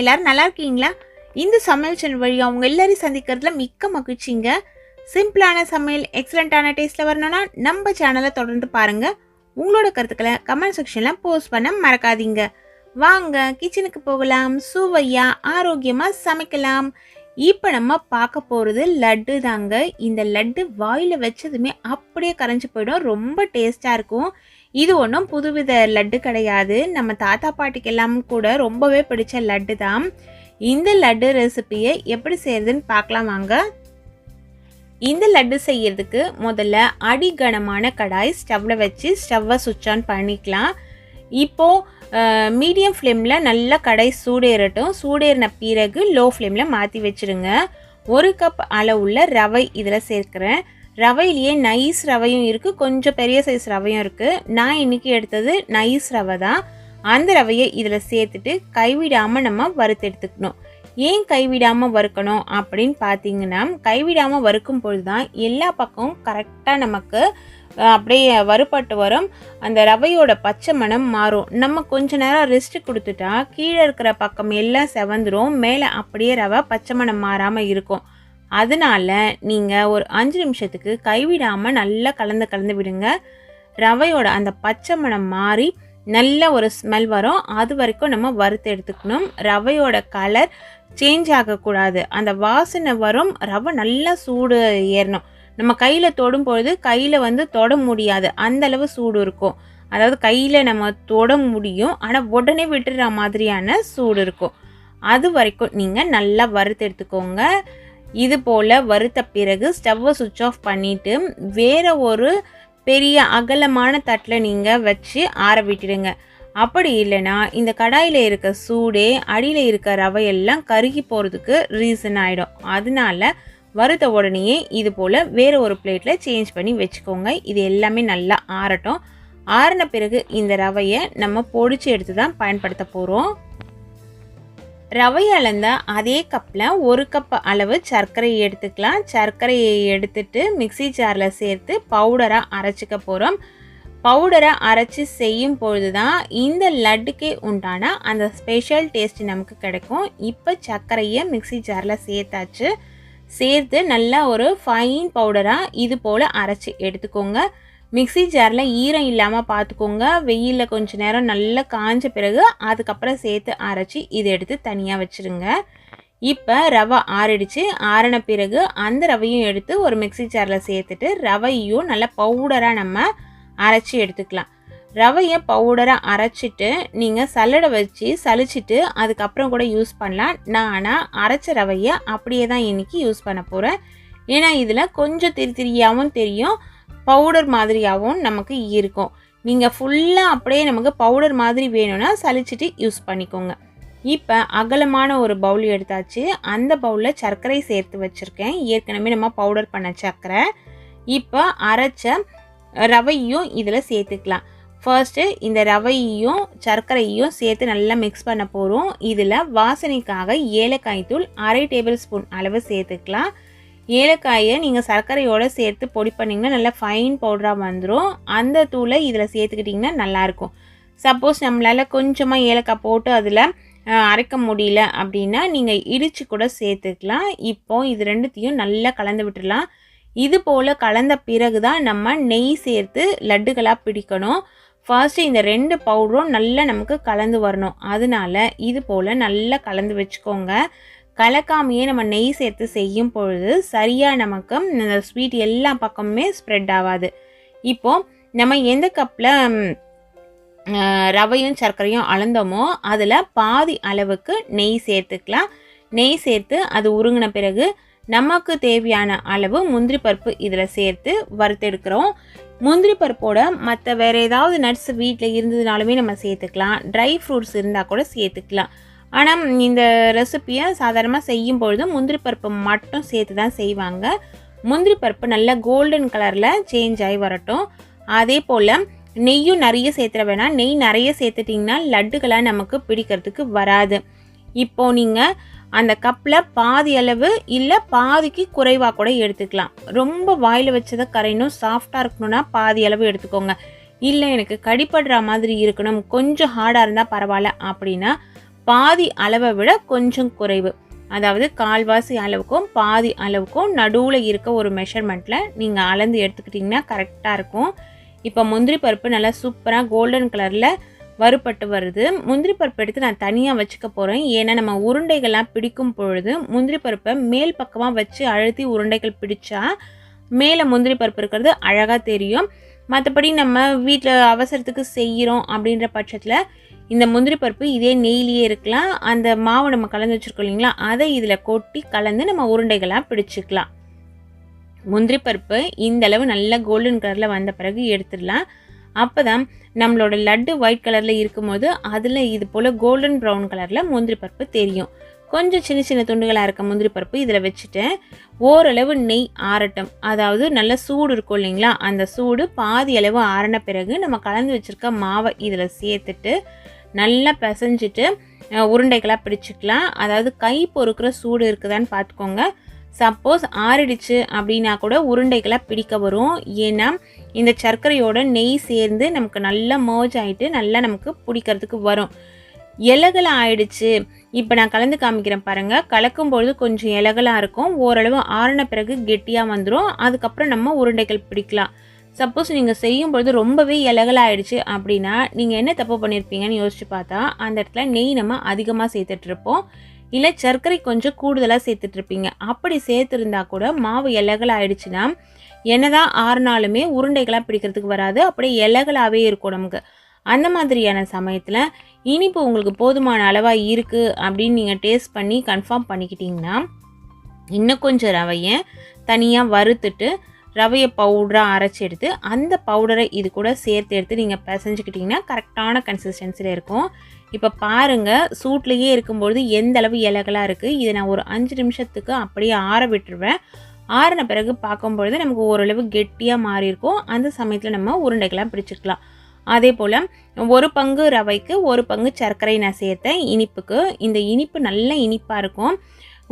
எல்லாரும் நல்லா இருக்கீங்களா? இந்த சமையல் சேனல் வழியாக அவங்க எல்லாரையும் சந்திக்கிறதுல மிக்க மகிழ்ச்சிங்க. சிம்பிளான சமையல் எக்ஸலண்ட்டான டேஸ்ட்டில் வரணும்னா நம்ம சேனலை தொடர்ந்து பாருங்கள் உங்களோட கருத்துக்களை கமெண்ட் செக்ஷனில் போஸ்ட் பண்ண மறக்காதீங்க. வாங்க கிச்சனுக்கு போகலாம் சுவையாக ஆரோக்கியமாக சமைக்கலாம். இப்போ நம்ம பார்க்க போகிறது லட்டு தாங்க. இந்த லட்டு வாயில் வச்சதுமே அப்படியே கரைஞ்சி போயிடும். ரொம்ப டேஸ்ட்டாக இருக்கும். இது ஒன்றும் புதுவித லட்டு கிடையாது. நம்ம தாத்தா பாட்டிக்கெல்லாம் கூட ரொம்பவே பிடிச்ச லட்டு தான். இந்த லட்டு ரெசிபியை எப்படி செய்யறதுன்னு பார்க்கலாம் வாங்க. இந்த லட்டு செய்யறதுக்கு முதல்ல அடிகனமான கடாய் ஸ்டவ்வில் வச்சு ஸ்டவ்வை சுவிட்ச் ஆன் பண்ணிக்கலாம். இப்போது மீடியம் ஃப்ளேமில் நல்லா கடாய் சூடேறட்டும். சூடேறின பிறகு லோ ஃப்ளேமில் மாற்றி வச்சுருங்க. ஒரு கப் அளவுள்ள ரவை இதில் சேர்க்குறேன். ரவையிலேயே நைஸ் ரவையும் இருக்குது கொஞ்சம் பெரிய சைஸ் ரவையும் இருக்குது நான் இன்றைக்கி எடுத்தது நைஸ் ரவை தான். அந்த ரவையை இதில் சேர்த்துட்டு கைவிடாமல் நம்ம வறுத்து எடுத்துக்கணும். ஏன் கைவிடாமல் வறுக்கணும் அப்படின்னு பார்த்தீங்கன்னா கைவிடாமல் வறுக்கும் பொழுது தான் எல்லா பக்கமும் கரெக்டாக நமக்கு அப்படியே வறுபட்டு வரும். அந்த ரவையோட பச்சை மணம் மாறும். நம்ம கொஞ்ச நேரம் ரெஸ்ட் கொடுத்துட்டா கீழே இருக்கிற பக்கம் எல்லாம் செவந்துடும் மேலே அப்படியே ரவை பச்சை மணம் மாறாமல் இருக்கும். அதனால் நீங்கள் ஒரு அஞ்சு நிமிஷத்துக்கு கைவிடாமல் நல்லா கலந்து கலந்து விடுங்க. ரவையோட அந்த பச்சை மணம் மாறி நல்ல ஒரு ஸ்மெல் வரும். அது வரைக்கும் நம்ம வறுத்து எடுத்துக்கணும். ரவையோட கலர் சேஞ்ச் ஆகக்கூடாது. அந்த வாசனை வரும். ரவை நல்லா சூடு ஏறணும். நம்ம கையில் தொடும் பொழுது கையில் வந்து தொட முடியாது. அந்த அளவு சூடு இருக்கும். அதாவது கையில் நம்ம தொட முடியும். ஆனால் உடனே விட்டுற மாதிரியான சூடு இருக்கும். அது வரைக்கும் நீங்கள் நல்லா வறுத்து எடுத்துக்கோங்க. இது போல் வறுத்த பிறகு ஸ்டவ்வை சுவிட்ச் ஆஃப் பண்ணிவிட்டு வேறு ஒரு பெரிய அகலமான தட்டில் நீங்கள் வச்சு ஆற விட்டுடுங்க. அப்படி இல்லைன்னா இந்த கடாயில் இருக்க சூடே அடியில் இருக்க ரவையெல்லாம் கருகி போகிறதுக்கு ரீசன் ஆகிடும் அதனால வறுத்த உடனேயே இது போல் வேறு ஒரு பிளேட்டில் சேஞ்ச் பண்ணி வச்சுக்கோங்க. இது எல்லாமே நல்லா ஆறட்டும். ஆறின பிறகு இந்த ரவையை நம்ம பொடிச்சு எடுத்து தான் பயன்படுத்த போகிறோம் ரவை அளந்த அதே கப்பில் ஒரு கப் அளவு சர்க்கரையை எடுத்துக்கலாம். சர்க்கரையை எடுத்துட்டு மிக்ஸி ஜாரில் சேர்த்து பவுடராக அரைச்சிக்க போகிறோம் பவுடரை அரைச்சி செய்யும் பொழுது தான் இந்த லட்டுக்கே உண்டான அந்த ஸ்பெஷல் டேஸ்ட் நமக்கு கிடைக்கும். இப்போ சர்க்கரையை மிக்ஸி ஜாரில் சேர்த்தாச்சு. சேர்த்து நல்லா ஒரு ஃபைன் பவுடராக இது போல் அரைச்சி எடுத்துக்கோங்க. மிக்ஸி ஜாரில் ஈரம் இல்லாமல் பார்த்துக்கோங்க வெயிலில் கொஞ்ச நேரம் நல்லா காஞ்ச பிறகு அதுக்கப்புறம் சேர்த்து அரைச்சி இதை எடுத்து தனியாக வச்சுருங்க. இப்போ ரவை ஆறிடுச்சு. ஆறின பிறகு அந்த ரவையும் எடுத்து ஒரு மிக்ஸி ஜாரில் சேர்த்துட்டு ரவையும் நல்லா பவுடராக நம்ம அரைச்சி எடுத்துக்கலாம். ரவையை பவுடராக அரைச்சிட்டு நீங்கள் சல்லடை வச்சு சலிச்சிட்டு அதுக்கப்புறம் கூட யூஸ் பண்ணலாம். நான் ஆனால் அரைச்ச ரவையை அப்படியே தான் இன்றைக்கி யூஸ் பண்ண போகிறேன் ஏன்னா இதில் கொஞ்சம் திரி திரியாகவும் தெரியும். பவுடர் மாதிரியாகவும் நமக்கு இருக்கும். நீங்கள் ஃபுல்லாக அப்படியே நமக்கு பவுடர் மாதிரி வேணும்னா சளிச்சிட்டு யூஸ் பண்ணிக்கோங்க. இப்போ அகலமான ஒரு பவுல் எடுத்தாச்சு. அந்த பவுலில் சர்க்கரை சேர்த்து வச்சுருக்கேன். ஏற்கனவே நம்ம பவுடர் பண்ண சர்க்கரை. இப்போ அரைச்ச ரவையும் இதில் சேர்த்துக்கலாம். ஃபர்ஸ்ட்டு இந்த ரவையையும் சர்க்கரையும் சேர்த்து நல்லா மிக்ஸ் பண்ண போகிறோம் இதில் வாசனைக்காக ஏலக்காய் தூள் அரை டேபிள் ஸ்பூன் அளவு சேர்த்துக்கலாம். ஏலக்காயை நீங்கள் சர்க்கரையோடு சேர்த்து பொடி பண்ணிங்கன்னா நல்லா ஃபைன் பவுடராக வந்துடும் அந்த தூளை இதில் சேர்த்துக்கிட்டிங்கன்னா நல்லாயிருக்கும். சப்போஸ் நம்மளால் கொஞ்சமாக ஏலக்காய் போட்டு அதில் அரைக்க முடியல அப்படின்னா நீங்கள் இடித்து கூட சேர்த்துக்கலாம். இப்போ இது ரெண்டுத்தையும் நல்லா கலந்து விட்டுடலாம். இது போல் கலந்த பிறகு தான் நம்ம நெய் சேர்த்து லட்டுகளாக பிடிக்கணும். ஃபர்ஸ்ட்டு இந்த ரெண்டு பவுடரும் நல்லா நமக்கு கலந்து வரணும். அதனால இது போல் நல்லா கலந்து வச்சுக்கோங்க. கலக்காமையே நம்ம நெய் சேர்த்து செய்யும் பொழுது சரியாக நமக்கு இந்த ஸ்வீட் எல்லா பக்கமுமே ஸ்ப்ரெட் ஆகாது. இப்போது நம்ம எந்த கப்பில் ரவையும் சர்க்கரையும் அளந்தோமோ அதில் பாதி அளவுக்கு நெய் சேர்த்துக்கலாம். நெய் சேர்த்து அது உருங்கின பிறகு நமக்கு தேவையான அளவு முந்திரி பருப்பு இதில் சேர்த்து வறுத்தெடுக்கிறோம். முந்திரி பருப்போட மற்ற வேறு ஏதாவது நட்ஸ் வீட்டில் இருந்ததுனாலுமே நம்ம சேர்த்துக்கலாம். ட்ரை ஃப்ரூட்ஸ் இருந்தால் கூட சேர்த்துக்கலாம். ஆனால் இந்த ரெசிப்பியை சாதாரணமாக செய்யும் பொழுது முந்திரி பருப்பு மட்டும் சேர்த்து தான் செய்வாங்க. முந்திரி பருப்பு நல்லா கோல்டன் கலரில் சேஞ்ச் ஆகி வரட்டும். அதே போல் நெய்யும் நிறைய சேர்த்துற வேணாம். நெய் நிறைய சேர்த்துட்டிங்கன்னா லட்டுகளாக நமக்கு பிடிக்கிறதுக்கு வராது. இப்போது நீங்கள் அந்த கப்பில் பாதி அளவு இல்லை பாதிக்கு குறைவாக கூட எடுத்துக்கலாம். ரொம்ப வாயில் வச்சதை கரையணும் சாஃப்டாக இருக்கணும்னா பாதி அளவு எடுத்துக்கோங்க. இல்லை எனக்கு கடிப்படுற மாதிரி இருக்கணும் கொஞ்சம் ஹார்டாக இருந்தால் பரவாயில்ல அப்படின்னா பாதி அளவை விட கொஞ்சம் குறைவு. அதாவது கால்வாசி அளவுக்கும் பாதி அளவுக்கும் நடுவில் இருக்க ஒரு மெஷர்மெண்ட்டில் நீங்கள் அளந்து எடுத்துக்கிட்டிங்கன்னா கரெக்டாக இருக்கும். இப்போ முந்திரி பருப்பு நல்லா சூப்பராக கோல்டன் கலரில் வறுபட்டு வருது. முந்திரி பருப்பு எடுத்து நான் தனியாக வச்சுக்க போகிறேன் ஏன்னா நம்ம உருண்டைகள்லாம் பிடிக்கும் பொழுது முந்திரி பருப்பை மேல் பக்கமாக வச்சு அழுத்தி உருண்டைகள் பிடிச்சா மேலே முந்திரி பருப்பு இருக்கிறது அழகாக தெரியும். மற்றபடி நம்ம வீட்டில் அவசரத்துக்கு செய்கிறோம் அப்படின்ற பட்சத்தில் இந்த முந்திரி பருப்பு இதே நெய்லியே இருக்கலாம். அந்த மாவை நம்ம கலந்து வச்சுருக்கோம் இல்லைங்களா? அதை இதில் கொட்டி கலந்து நம்ம உருண்டைகளாக பிடிச்சிக்கலாம். முந்திரி பருப்பு இந்த அளவு நல்ல கோல்டன் கலரில் வந்த பிறகு எடுத்துடலாம். அப்போ தான் நம்மளோட லட்டு ஒயிட் கலரில் இருக்கும்போது அதில் இது போல் கோல்டன் ப்ரௌன் கலரில் முந்திரி பருப்பு தெரியும். கொஞ்சம் சின்ன சின்ன துண்டுகளாக இருக்க முந்திரி பருப்பு இதில் வச்சுட்டேன். ஓரளவு நெய் ஆறட்டும். அதாவது நல்ல சூடு இருக்கும் இல்லைங்களா? அந்த சூடு பாதி அளவு ஆறின பிறகு நம்ம கலந்து வச்சுருக்க மாவை இதில் சேர்த்துட்டு நல்லா பிசைஞ்சிட்டு உருண்டைகளாக பிடிச்சிக்கலாம் அதாவது கை பொறுக்கிற சூடு இருக்குதான்னு பார்த்துக்கோங்க சப்போஸ் ஆறிடுச்சு அப்படின்னா கூட உருண்டைகளாக பிடிக்க வரும். ஏன்னா இந்த சர்க்கரையோட நெய் சேர்ந்து நமக்கு நல்லா மோஜ் ஆகிட்டு நல்லா நமக்கு பிடிக்கிறதுக்கு வரும். இலகலாக ஆயிடுச்சு இப்போ நான் கலந்து காமிக்கிறேன் பாருங்கள் கலக்கும் பொழுது கொஞ்சம் இலகலாக இருக்கும். ஓரளவு ஆறின பிறகு கெட்டியாக வந்துடும் அதுக்கப்புறம் நம்ம உருண்டைகள் பிடிக்கலாம். சப்போஸ் நீங்கள் செய்யும் பொழுது ரொம்பவே இலகலாயிடுச்சு அப்படின்னா நீங்கள் என்ன தப்பு பண்ணியிருப்பீங்கன்னு யோசிச்சு பார்த்தா அந்த இடத்துல நெய் நம்ம அதிகமாக சேர்த்துட்ருப்போம் இல்லை சர்க்கரை கொஞ்சம் கூடுதலாக சேர்த்துட்ருப்பீங்க அப்படி சேர்த்துருந்தா கூட மாவு இலகலாயிடுச்சுன்னா என்னதான் ஆறுனாலுமே உருண்டைகளாக பிடிக்கிறதுக்கு வராது. அப்படியே இலகலாகவே இருக்கும் நமக்கு. அந்த மாதிரியான சமயத்தில் இனிப்பு உங்களுக்கு போதுமான அளவாக இருக்குது அப்படின்னு நீங்கள் டேஸ்ட் பண்ணி கன்ஃபார்ம் பண்ணிக்கிட்டிங்கன்னா இன்னும் கொஞ்சம் ரவையை தனியாக வறுத்துட்டு ரவையை பவுடராக அரைச்சி எடுத்து அந்த பவுடரை இது கூட சேர்த்து எடுத்து நீங்கள் பிசைஞ்சுக்கிட்டிங்கன்னா கரெக்டான கன்சிஸ்டன்சியில் இருக்கும். இப்போ பாருங்கள் சூட்லேயே இருக்கும்பொழுது எந்த அளவு இலகலாக இருக்குது இதை நான் ஒரு அஞ்சு நிமிஷத்துக்கு அப்படியே ஆற விட்டுருவேன். ஆறின பிறகு பார்க்கும்பொழுது நமக்கு ஓரளவு கெட்டியாக மாறி இருக்கும் அந்த சமயத்தில் நம்ம உருண்டைகளாக பிடிச்சிக்கலாம் அதே போல் ஒரு பங்கு ரவைக்கு ஒரு பங்கு சர்க்கரை நான் சேர்த்தேன். இனிப்புக்கு. இந்த இனிப்பு நல்ல இனிப்பாக இருக்கும்.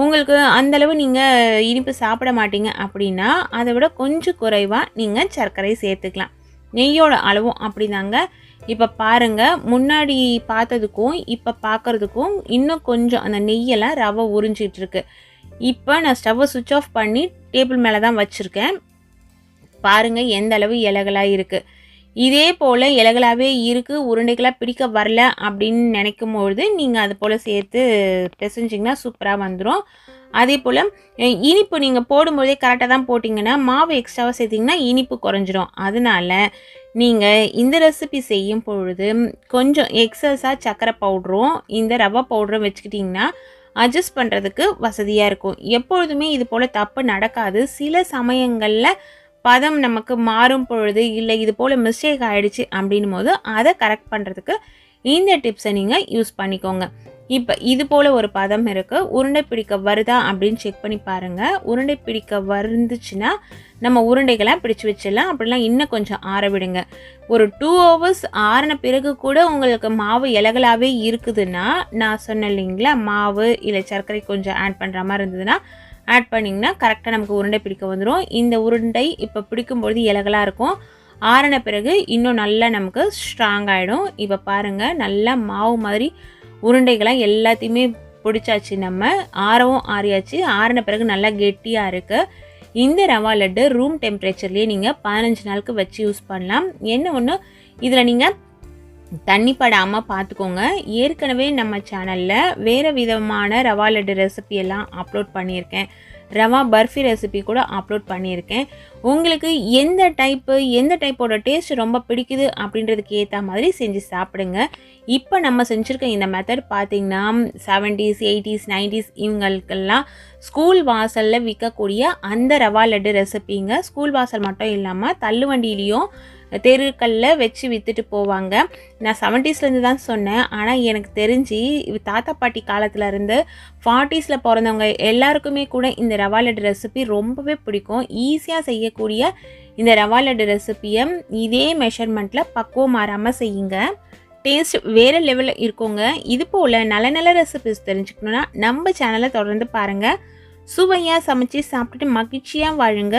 உங்களுக்கு அந்தளவு நீங்கள் இனிப்பு சாப்பிட மாட்டீங்க அப்படின்னா அதை விட கொஞ்சம் குறைவாக நீங்கள் சர்க்கரை சேர்த்துக்கலாம். நெய்யோட அளவும் அப்படிதாங்க. இப்போ பாருங்கள் முன்னாடி பார்த்ததுக்கும் இப்போ பார்க்குறதுக்கும் இன்னும் கொஞ்சம் அந்த நெய்யெல்லாம் ரவை உறிஞ்சிட்ருக்கு இப்போ நான் ஸ்டவ்வை சுவிட்ச் ஆஃப் பண்ணி டேபிள் மேலே தான் வச்சுருக்கேன். பாருங்கள் எந்த அளவு இலகலாக இருக்குது இதே போல் இலகலாகவே இருக்குது உருண்டைகளாக பிடிக்க வரல அப்படின்னு நினைக்கும் பொழுது நீங்கள் அது போல் சேர்த்து பிசைஞ்சிங்கன்னா சூப்பராக வந்துடும் அதே போல் இனிப்பு நீங்கள் போடும்போதே கரெக்டாக தான் போட்டிங்கன்னா மாவு எக்ஸ்ட்ராவாக சேர்த்திங்கன்னா இனிப்பு குறைஞ்சிரும். அதனால நீங்கள் இந்த ரெசிபி செய்யும் பொழுது கொஞ்சம் எக்ஸஸாக சர்க்கரை பவுடரும் இந்த ரவை பவுடரும் வச்சுக்கிட்டிங்கன்னா அட்ஜஸ்ட் பண்ணுறதுக்கு வசதியாக இருக்கும். எப்பொழுதுமே இது போல் தப்பு நடக்காது. சில சமயங்களில் பதம் நமக்கு மாறும் பொழுது இல்லை இது போல் மிஸ்டேக் ஆகிடுச்சு அப்படின் போது அதை கரெக்ட் பண்ணுறதுக்கு இந்த டிப்ஸை நீங்கள் யூஸ் பண்ணிக்கோங்க. இப்போ இது போல் ஒரு பதம் இருக்குது உருண்டை பிடிக்க வருதா அப்படின்னு செக் பண்ணி பாருங்கள் உருண்டை பிடிக்க வருந்துச்சுன்னா நம்ம உருண்டைகளை பிடிச்சு வச்சிடலாம். அப்படிலாம் இன்னும் கொஞ்சம் ஆற விடுங்க. ஒரு டூ ஹவர்ஸ் ஆறின பிறகு கூட உங்களுக்கு மாவு இலகலாகவே இருக்குதுன்னா நான் சொன்னேன் இல்லைங்களா? மாவு இல்லை சர்க்கரை கொஞ்சம் ஆட் பண்ணுற மாதிரி இருந்ததுன்னா ஆட் பண்ணிங்கன்னா கரெக்டாக நமக்கு உருண்டை பிடிக்க வந்துடும் இந்த உருண்டை இப்போ பிடிக்கும்பொழுது இலகலாக இருக்கும். ஆறின பிறகு இன்னும் நல்லா நமக்கு ஸ்ட்ராங் ஆகிடும் இப்போ பாருங்கள் நல்லா மாவு மாதிரி உருண்டைகளாக எல்லாத்தையுமே பிடிச்சாச்சு. நம்ம ஆறவும் ஆறியாச்சு. ஆறின பிறகு நல்லா கெட்டியாக இருக்குது இந்த ரவா லட்டு ரூம் டெம்பரேச்சர்லேயே நீங்கள் பதினஞ்சு நாளுக்கு வச்சு யூஸ் பண்ணலாம். என்ன ஒன்று இதில் நீங்கள் தண்ணி படாமல் பார்த்துக்கோங்க ஏற்கனவே நம்ம சேனலில் வேறு விதமான ரவா லட்டு ரெசிபி எல்லாம் அப்லோட் பண்ணியிருக்கேன். ரவா பர்ஃபி ரெசிபி கூட அப்லோட் பண்ணியிருக்கேன். உங்களுக்கு எந்த டைப்பு எந்த டைப்போட டேஸ்ட் ரொம்ப பிடிக்குது அப்படின்றதுக்கு ஏற்ற மாதிரி செஞ்சு சாப்பிடுங்க. இப்போ நம்ம செஞ்சுருக்க இந்த மெத்தட் பார்த்திங்கன்னா செவன்டீஸ் எயிட்டிஸ் நைன்டிஸ் இவங்களுக்கெல்லாம் ஸ்கூல் வாசலில் விற்கக்கூடிய அந்த ரவா லட்டு ரெசிபிங்க ஸ்கூல் வாசல் மட்டும் இல்லாமல் தள்ளுவண்டியிலையும் தெருக்களில் வச்சு விற்றுட்டு போவாங்க. நான் செவன்ட்டீஸ்லேருந்து தான் சொன்னேன். ஆனால் எனக்கு தெரிஞ்சு தாத்தா பாட்டி காலத்துலேருந்து ஃபார்ட்டிஸில் பிறந்தவங்க எல்லாருக்குமே கூட இந்த ரவா லட்டு ரெசிபி ரொம்பவே பிடிக்கும். ஈஸியாக செய்யக்கூடிய இந்த ரவா லட்டு ரெசிபியை இதே மெஷர்மெண்ட்டில் பக்குவம் மாறாமல் செய்யுங்க. டேஸ்ட் வேறு லெவலில் இருக்கோங்க. இது போல் நல்ல நல்ல ரெசிபிஸ் தெரிஞ்சுக்கணுன்னா நம்ம சேனலை தொடர்ந்து பாருங்கள் சுவையாக சமைச்சு சாப்பிட்டுட்டு மகிழ்ச்சியாக வாழுங்க.